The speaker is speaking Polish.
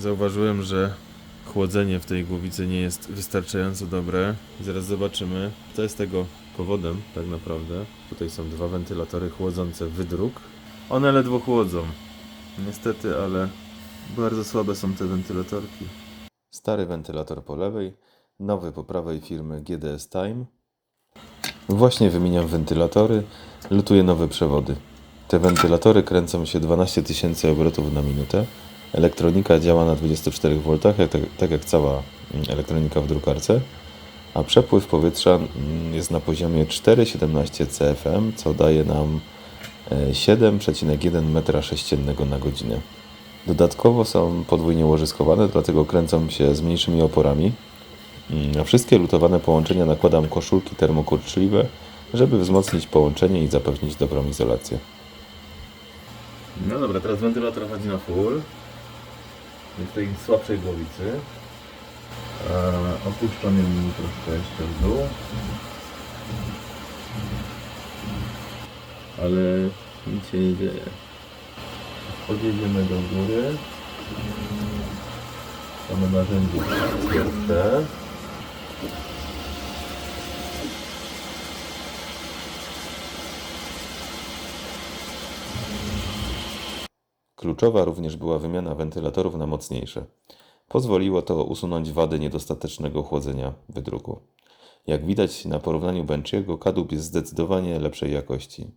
Zauważyłem, że chłodzenie w tej głowicy nie jest wystarczająco dobre. Zaraz zobaczymy, co jest tego powodem tak naprawdę. Tutaj są dwa wentylatory chłodzące wydruk. One ledwo chłodzą. Niestety, ale bardzo słabe są te wentylatorki. Stary wentylator po lewej, nowy po prawej firmy GDS Time. Właśnie wymieniam wentylatory, lutuję nowe przewody. Te wentylatory kręcą się 12 tysięcy obrotów na minutę. Elektronika działa na 24 V, tak, tak jak cała mm, elektronika w drukarce, a przepływ powietrza mm, jest na poziomie 4,17 CFM, co daje nam e, 7,1 m3 na godzinę. Dodatkowo są podwójnie łożyskowane, dlatego kręcą się z mniejszymi oporami. Mm, Na wszystkie lutowane połączenia nakładam koszulki termokurczliwe, żeby wzmocnić połączenie i zapewnić dobrą izolację. No dobra, teraz wentylator chodzi na full. W tej słabszej głowicy. Eee, opuszczam ją troszkę jeszcze w dół. Ale nic się nie dzieje. Podjedziemy do góry. Mamy narzędzie pierwsze. Kluczowa również była wymiana wentylatorów na mocniejsze. Pozwoliło to usunąć wady niedostatecznego chłodzenia wydruku. Jak widać na porównaniu Benchiego, kadłub jest zdecydowanie lepszej jakości.